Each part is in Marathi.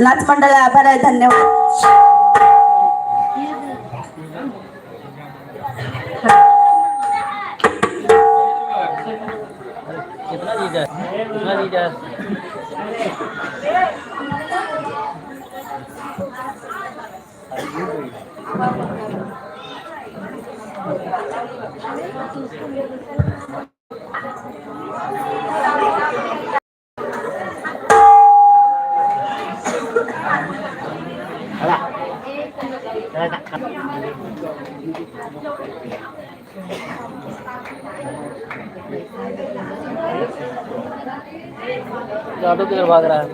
नाच मंडळा आभार आहे धन्यवाद. ऑटो किधर भाग रहा है.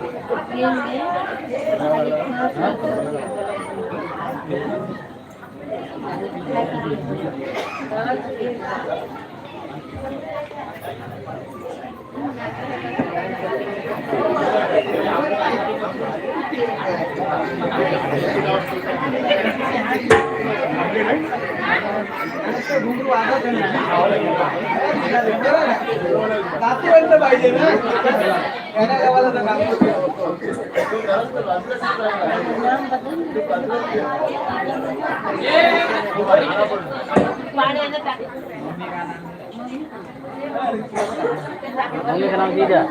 पाहिजे ना ini kenal tidak?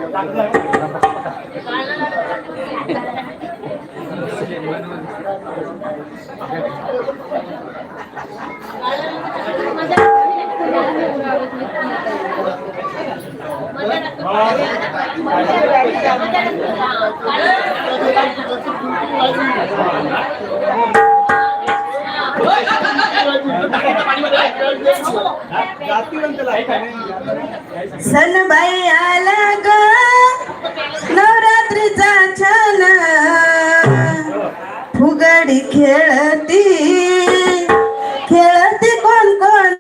Kalau सनबाई आला ग नवरात्रीचा छान. फुगडी खेळती खेळती कोण कोण?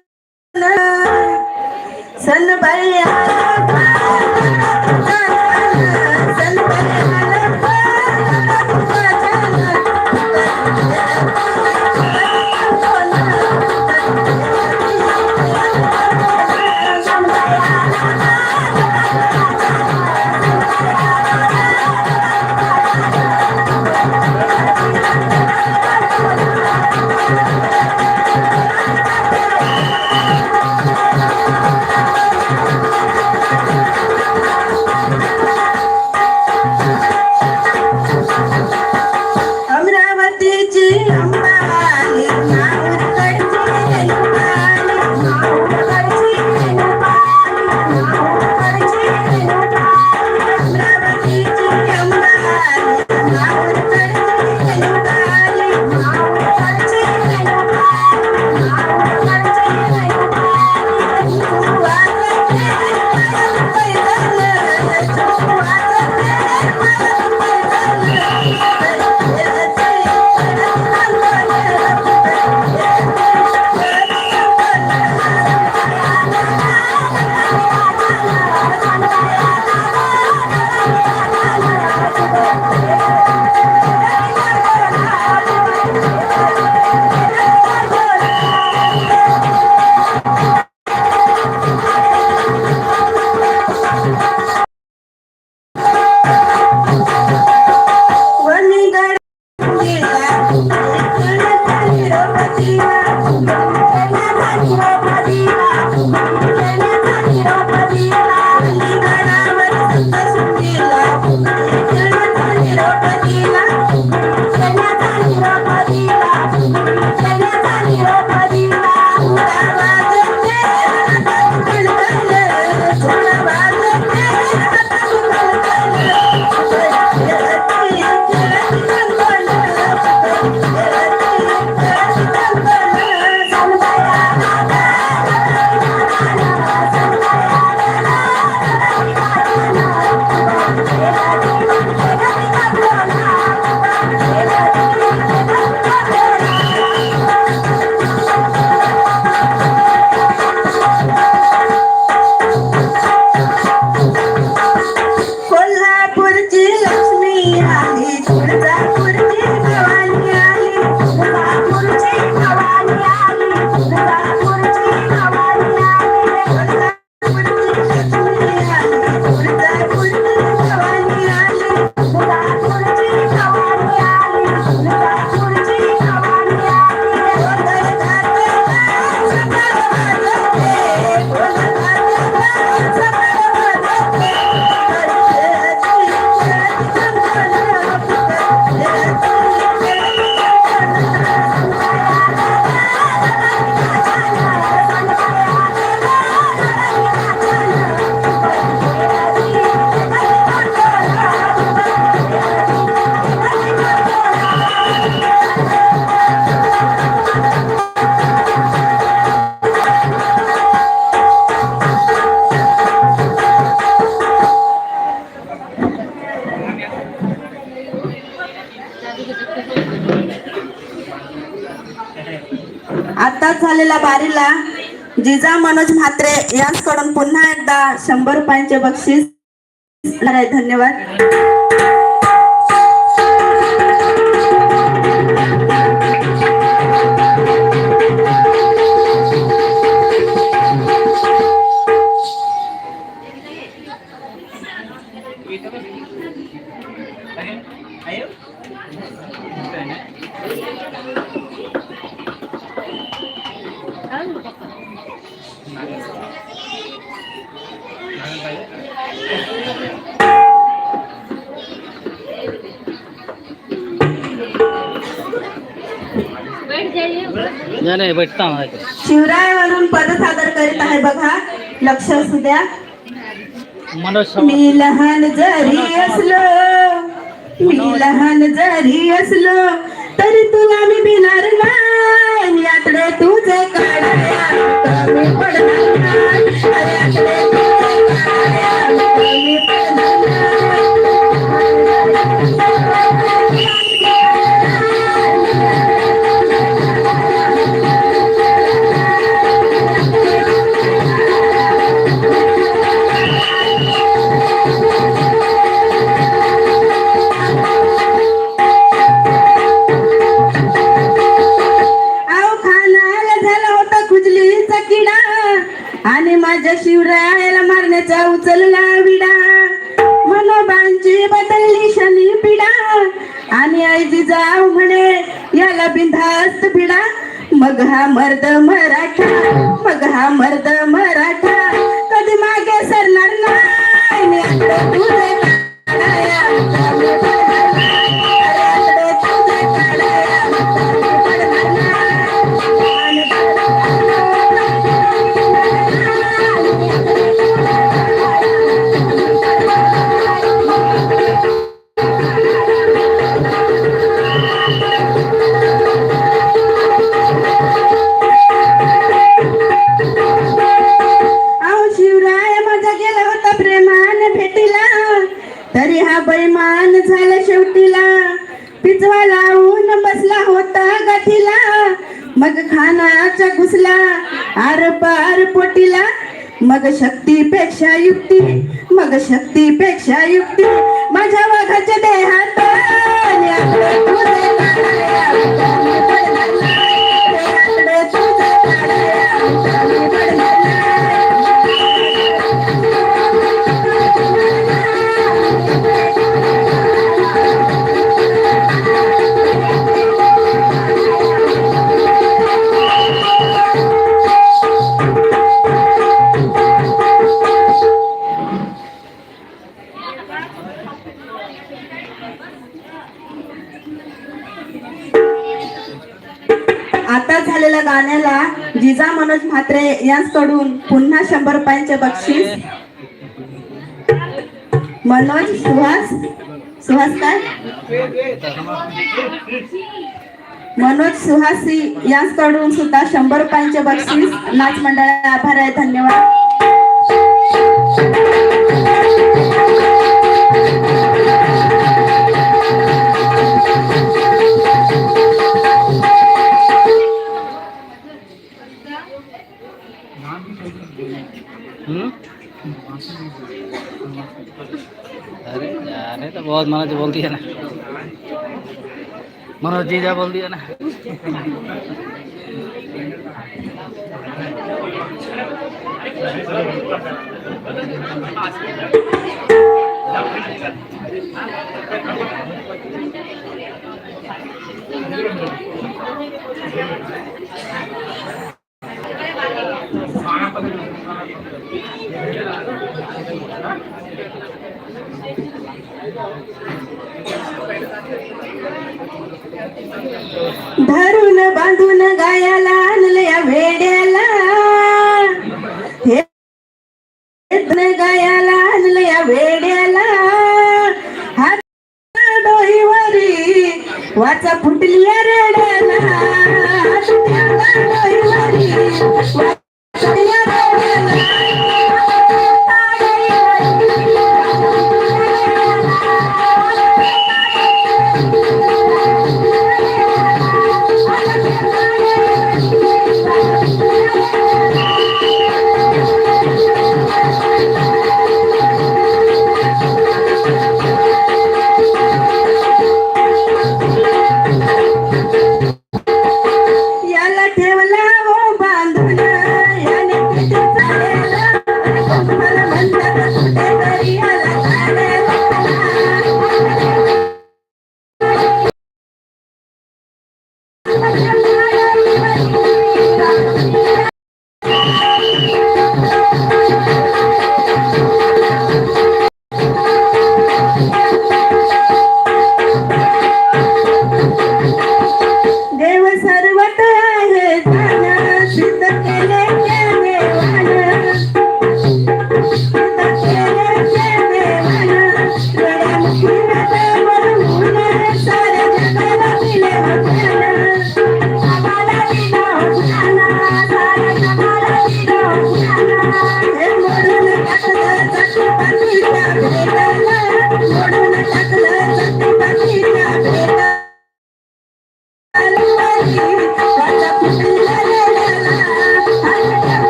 सनबाई आताच झालेल्या बारीला जिजा मनोज म्हात्रे यांच्याकडून पुन्हा एकदा शंभर रुपयांचे बक्षीस आहे. धन्यवाद नाही भेटता शिवरायावरून पद सादर करीत आहे बघा. लक्ष असू द्या. मी लहान जरी असलो मी लहान जरी असलो तरी तुला मी भिणार नाही. याकडे तुझे काढ पडणार नाही. आणि आई जाऊ म्हणे याला बिंधास्त पिडा. मग हा मर्द मराठा मग हा मर्द मराठा. कधी मागे सरणार नाही. पोटीला मग शक्तीपेक्षा युक्ती मग शक्तीपेक्षा युक्ती. माझ्या वाघाच्या देहा कडून पुन्हा शंभर रुपयांचे बक्षीस. मनोज सुहास सुहास काय? मनोज सुहासी यांकडून सुद्धा शंभर रुपयांचे बक्षीस. नाच मंडळाला आभार आहे धन्यवाद. यार ये तो बहुत मनोज बोल दिया ना मनोज जीजा बोल दिया ना धरून बांधून गायाला आणल्या वेड्याला हे गायाला आणल्या वेड्याला हात डोईवरी वाचा फुटली रेड्याला. हात डोईवरी वाचा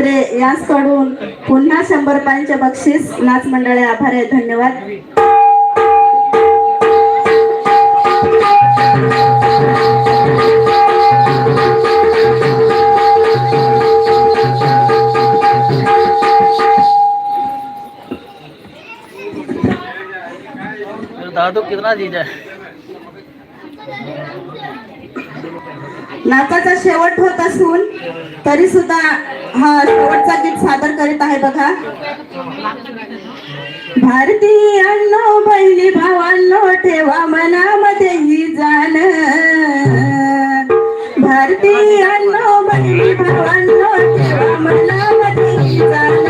म्हात्रे यांकडून पुन्हा शंभर रुपयांचे बक्षीस नाच मंडळे आभार आहे धन्यवाद. दादू कितना जीजा नाचाचा शेवट होत असून तरी सुद्धा हा शेवटचा गीत सादर करीत आहे बघा. भारतीयांनो बहिणी भावांनो ठेवा मनामध्ये ही जाण. भारतीयांनो बहिणी भावांनो ठेवा मनामध्ये ही जाण.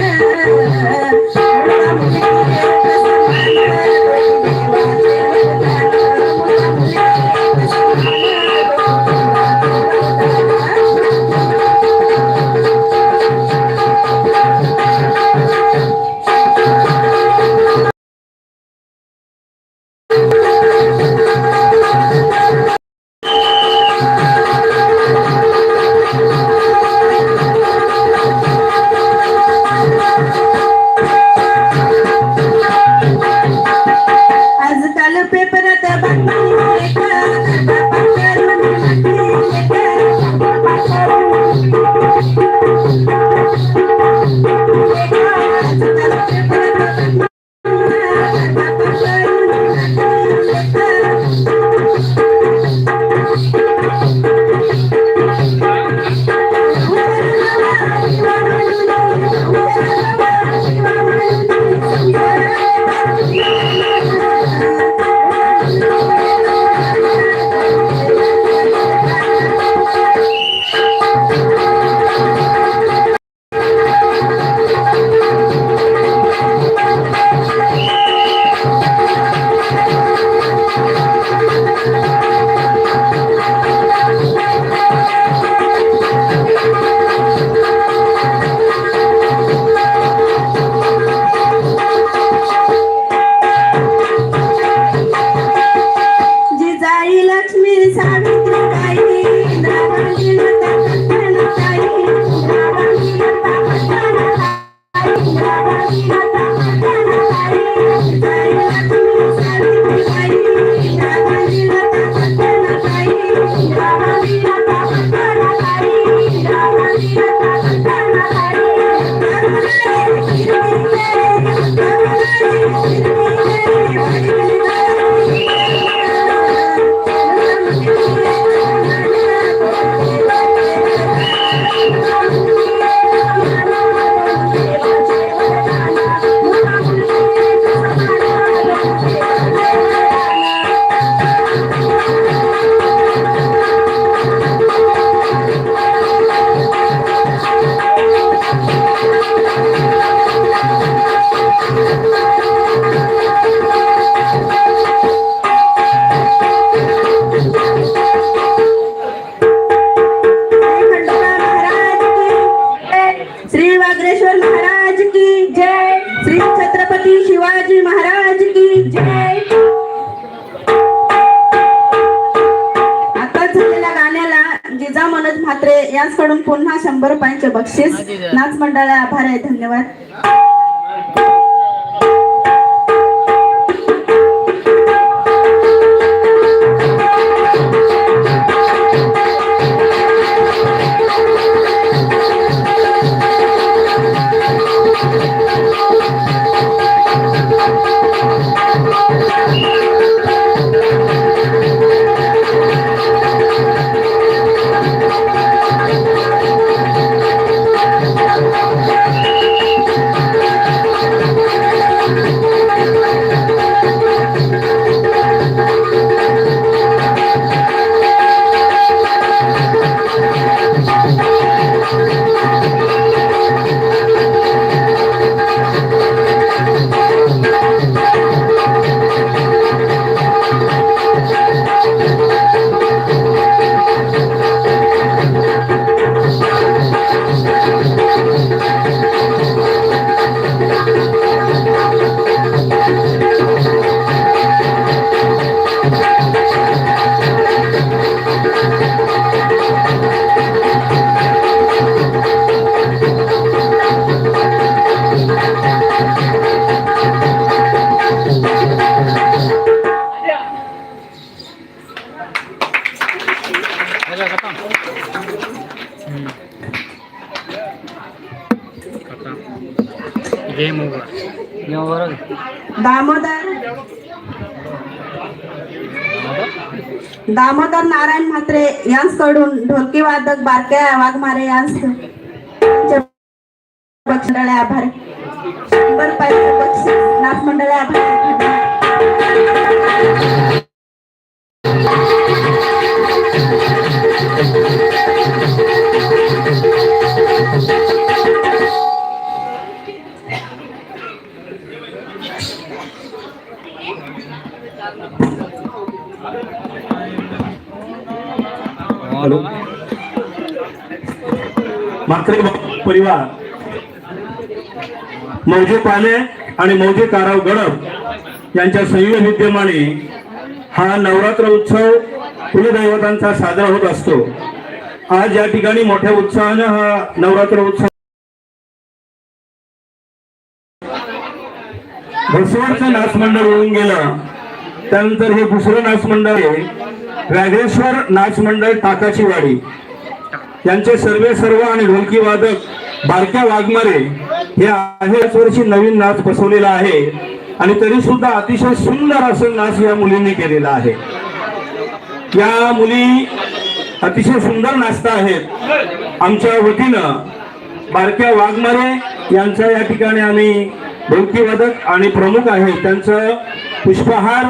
मंडळा आभार आहे. धन्यवाद. Game over game over Damodar. Damodar Narayan Mhatre यांकडून ढोलकी वादक बारक्या वाघमारे यांस मौजे पाने आणि मौजे काराव गडप यांच्या संयुक्त विद्यमाने हा नवरात्र उत्सव कुलदैवतांचा साजरा होत असतो. आज या ठिकाणी मोठ्या उत्साहानं हा नवरात्र उत्सव भरसवरचं नाचमंडळ होऊन गेलं. त्यानंतर हे दुसरं नाचमंडळ आहे व्याघ्रेश्वर नाचमंडळ टाकाची वाडी. यांचे सर्वे सर्व आणि ढोलकी वादक बारक्या वाघमारे हे आहे याच वर्षी नवीन नाच बसवलेला आहे. आणि तरी सुद्धा अतिशय सुंदर असं नाच या मुलींनी केलेला आहे. या मुली अतिशय सुंदर नाचता आहेत. आमच्या वतीनं बारक्या वाघमारे यांचा या ठिकाणी आम्ही ढोलकी आणि प्रमुख आहेत त्यांचं पुष्पहार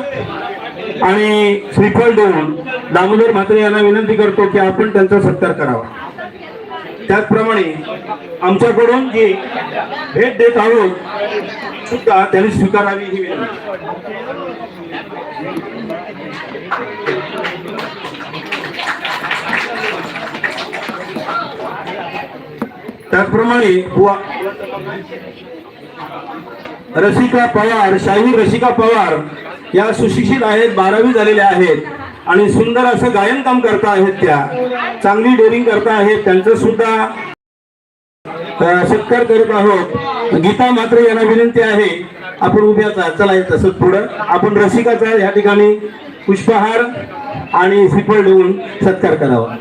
आणि श्रीफळ देऊन दामोदर म्हात्रे यांना विनंती करतो की आपण त्यांचा सत्कार करावा. त्याचप्रमाणे आमच्याकडून जी भेट देत आहोत सुद्धा त्यांनी स्वीकारावी ही विनंती. त्याचप्रमाणे रसिका पवार शाही रसिका पवार या सुशिक्षित आहेत बारावी झालेल्या आहेत. आणि सुंदर असं गायन काम करता आहेत त्या. चांगली डेअरिंग करता आहेत. त्यांचं सुद्धा सत्कार करत आहोत. गीता मात्र यांना विनंती आहे. आपण उभ्याचा चला तसंच पुढं. आपण रसिकाचा या ठिकाणी पुष्पहार आणि श्रीफळ देऊन सत्कार करावा.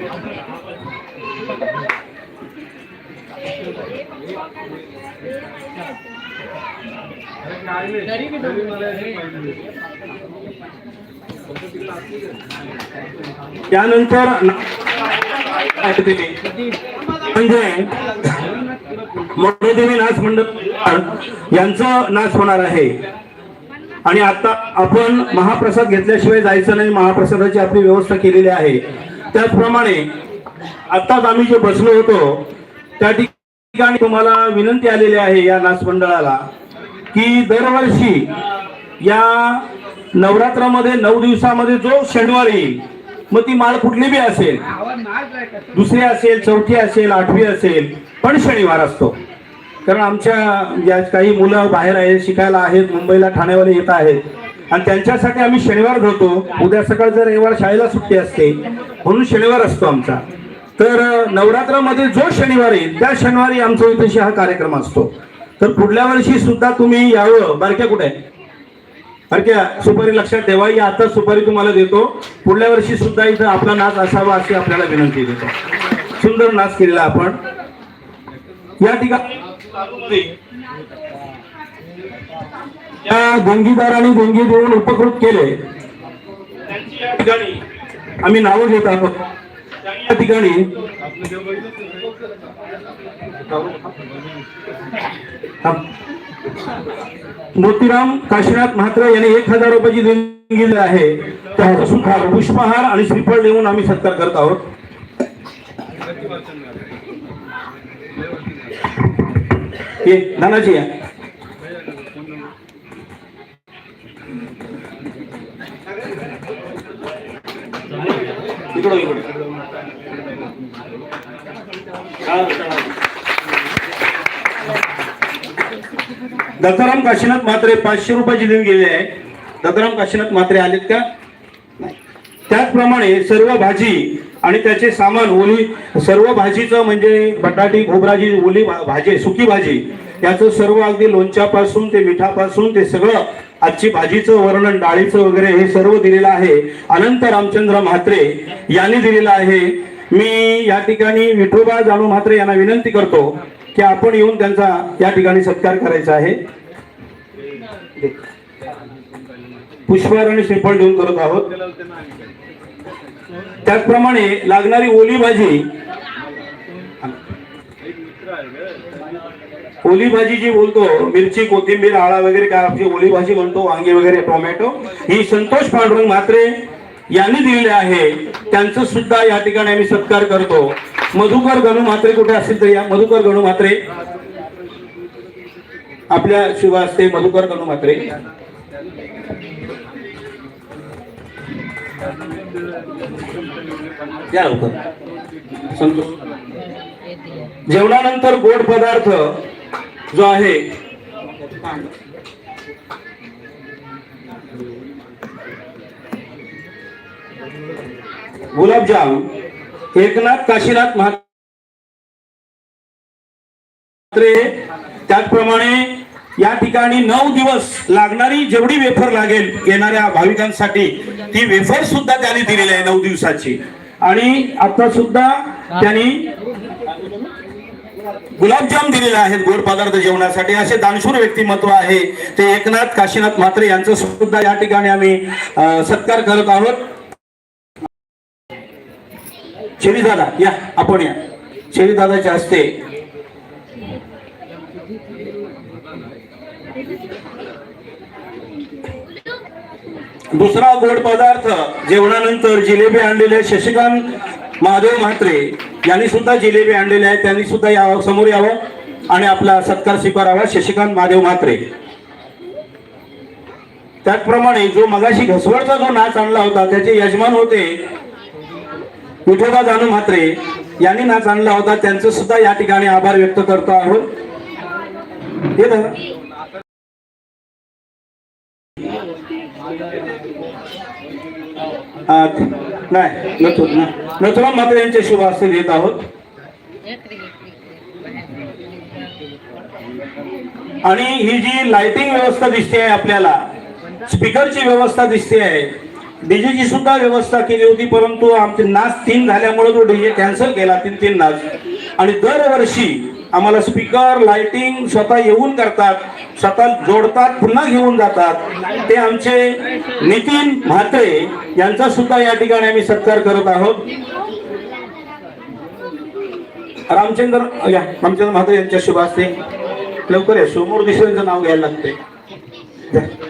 त्यानंतर म्हणजे मोठेदेवी नाच मंडळ यांचं नाच होणार आहे. आणि आता आपण महाप्रसाद घेतल्याशिवाय जायचं नाही महाप्रसादाची आपली व्यवस्था केलेली आहे. त्याचप्रमाणे आताच आम्ही जे बसलो होतो त्या ठिकाणी तुम्हाला विनंती आलेली आहे या नाच मंडळाला की दरवर्षी या नवरात्रामध्ये नऊ दिवसामध्ये जो शनिवार येईल मग ती माळ कुठली बी असेल दुसरी असेल चौथी असेल आठवी असेल पण शनिवार असतो. कारण आमच्या या काही मुलं बाहेर आहेत शिकायला आहेत मुंबईला ठाण्यावाले येत आहेत. आणि त्यांच्यासाठी आम्ही शनिवार धरतो. उद्या सकाळचा रविवार शाळेला सुट्टी असते म्हणून शनिवार असतो आमचा. तर नवरात्रामध्ये जो शनिवार येईल त्या शनिवारी आमचा इथे हा कार्यक्रम असतो. तर पुढल्या वर्षी सुद्धा तुम्ही यावं. बारक्या कुठे? आहे? सुपारी लक्षात ठेवा या आता सुपारी तुम्हाला देतो पुढल्या वर्षी सुद्धा इथं आपला नाच असावा अशी आपल्याला विनंती देतो सुंदर नाच केलेला आपण या ठिकाणी या देणगीदारांनी देणगी देऊन उपकृत केले त्यांची या ठिकाणी आम्ही नावं घेत आहोत या ठिकाणी थांब. मोतीराम काशीनाथ म्हात्रे यांनी एक हजार रुपयाची देणगी आहे त्याचा सुद्धा पुष्पहार आणि श्रीफळ देऊन आम्ही सत्कार करत आहोत. ये धनाजी या. इकडं इकडं दत्ताराम काशीनाथ म्हात्रे पाचशे रुपयाची देऊन गेले आहे. दत्ताराम काशीनाथ म्हात्रे आलेत का? त्याचप्रमाणे सर्व भाजी आणि त्याचे सामान ओली सर्व भाजीचं म्हणजे बटाटी खोबराची ओली भाजी सुकी भाजी याचं सर्व अगदी लोणच्यापासून ते मिठापासून ते सगळं आजची भाजीचं वर्णन डाळीचं वगैरे हे सर्व दिलेलं आहे. अनंत रामचंद्र म्हात्रे यांनी दिलेलं आहे. मी या ठिकाणी विठोबा जाणू म्हात्रे यांना विनंती करतो. की आपण येऊन त्यांचा या ठिकाणी सत्कार करायचा आहे. पुष्पहार आणि श्रीफळ देऊन करत आहोत. त्याचप्रमाणे लागणारी ओली भाजी ओली भाजी जी बोलतो मिरची कोथिंबीर आळा वगैरे काय आपली ओली भाजी म्हणतो वांगे वगैरे टोमॅटो ही संतोष पांडुरंग म्हात्रे यांनी दिलेले आहे. त्यांचं सुद्धा या ठिकाणी आम्ही सत्कार करतो. मधुकर गणू म्हात्रे कुठे असतील तर या? मधुकर गणू म्हात्रे. आपल्या शुभ असते मधुकर गणू म्हात्रे. या लवकर. संतोष. जेवणानंतर गोड पदार्थ जो आहे गुलाबजाम एकनाथ काशीनाथ म्हात्रे त्याचप्रमाणे या ठिकाणी नऊ दिवस लागणारी जेवढी वेफर लागेल येणाऱ्या भाविकांसाठी ती वेफर सुद्धा त्यांनी दिलेली आहे नऊ दिवसाची. आणि आता सुद्धा त्यांनी गुलाबजाम दिलेले आहेत गोड पदार्थ जेवणासाठी. असे दानशूर व्यक्तिमत्व आहे. ते एकनाथ काशीनाथ म्हात्रे यांचं सुद्धा या ठिकाणी आम्ही सत्कार करत आहोत. शेरीदादा या आपण या. शेरीदादाच्या हस्ते. दुसरा गोड पदार्थ जेवणानंतर जिलेबी आणलेले शशिकांत महादेव म्हात्रे यांनी सुद्धा जिलेबी आणलेले आहे त्यांनी सुद्धा यावं समोर यावं. आणि आपला सत्कार स्वीकारावा शशिकांत महादेव म्हात्रे. त्याचप्रमाणे जो मगाशी घसवडचा जो नाच आणला होता त्याचे यजमान होते विठोबा जानू म्हात्रे यांनी नाच आणला होता. त्यांचं सुद्धा या ठिकाणी आभार व्यक्त करतो आहोत. नाही नथुराम म्हात्रे यांचे शुभ हस्ते देत आहोत. आणि ही जी लाइटिंग व्यवस्था दिसते आहे आपल्याला स्पीकरची व्यवस्था दिसते आहे डीजेची सुद्धा व्यवस्था केली होती परंतु आमचे नाच तीन झाल्यामुळे तो डीजे कॅन्सल केला तीन तीन नाच. आणि दरवर्षी आम्हाला स्पीकर लाइटिंग स्वतः येऊन करतात स्वतः जोडतात पुन्हा घेऊन जातात. ते आमचे नितीन म्हात्रे यांचा सुद्धा या ठिकाणी आम्ही सत्कार करत आहोत. रामचंद्र या रामचंद्र म्हात्रे यांच्या शुभ लवकर या समोर दुसऱ्यांचं नाव घ्यायला लागते द्या. द्या, द्या.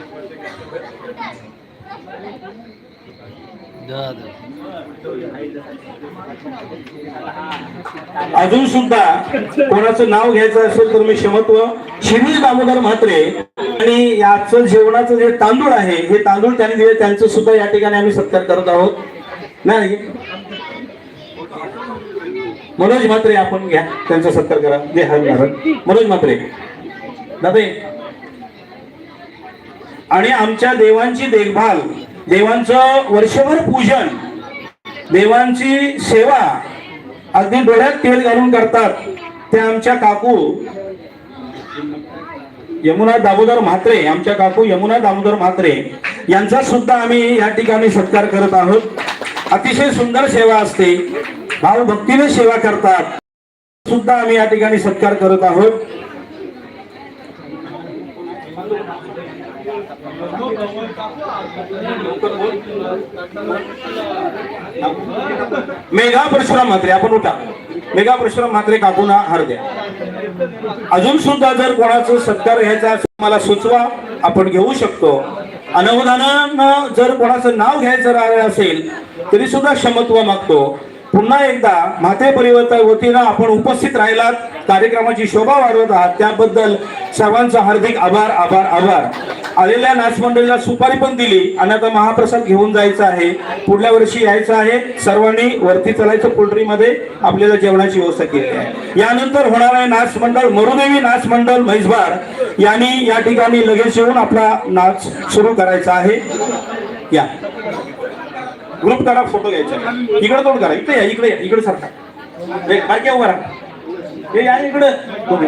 अजून सुद्धा कोणाचं नाव घ्यायचं असेल तर मी क्षमत्व शिरीष दामोदर म्हात्रे आणि याचं जेवणाचं जे तांदूळ आहे हे तांदूळ त्यांनी दिले त्यांचं सुद्धा या ठिकाणी आम्ही सत्कार करत आहोत. नाही? मनोज म्हात्रे आपण घ्या. त्यांचा सत्कार करा. जे हर मनोज म्हात्रे. दादा आणि आमच्या देवांची देखभाल देवांचं वर्षभर पूजन देवांची सेवा अगदी डोळ्यात तेल घालून करतात ते आमच्या काकू. यमुना दामोदर म्हात्रे आमच्या काकू यमुना दामोदर म्हात्रे यांचा सुद्धा आम्ही या ठिकाणी सत्कार करत आहोत. अतिशय सुंदर सेवा असते. भावभक्तीने सेवा करतात. सुद्धा आम्ही या ठिकाणी सत्कार करत आहोत. मेघा परशुराम म्हात्रे आपण उठा. मेघा परशुराम म्हात्रे काकूना हार द्या. अजून सुद्धा जर कोणाचं सत्कार घ्यायचा असेल मला सुचवा. आपण घेऊ शकतो. अनवधानानं जर कोणाचं नाव घ्यायचं राहिलं असेल तरी सुद्धा क्षमत्व मागतो. पुन्हा एकदा माते परिवर्तन वतीनं आपण उपस्थित राहिलात. कार्यक्रमाची शोभा वाढवत आहात. त्याबद्दल सर्वांचा हार्दिक आभार आभार आभार. आलेल्या नाच मंडळीला सुपारी पण दिली. आणि आता महाप्रसाद घेऊन जायचा आहे. पुढल्या वर्षी यायचं आहे. सर्वांनी वरती चलायचं पोल्ट्रीमध्ये. आपल्याला जेवणाची व्यवस्था केली आहे. यानंतर होणार आहे नाच मंडळ मरुदेवी नाच मंडळ म्हैसबार. यांनी या ठिकाणी लगेच येऊन आपला नाच सुरू करायचा आहे. या. ग्रुप करा फोटो घ्यायचा. इकडे तोंड करा. इकडे या इकडे या. इकडे सारखा बारक्या उभा राहा. हे या इकडे. तुम्ही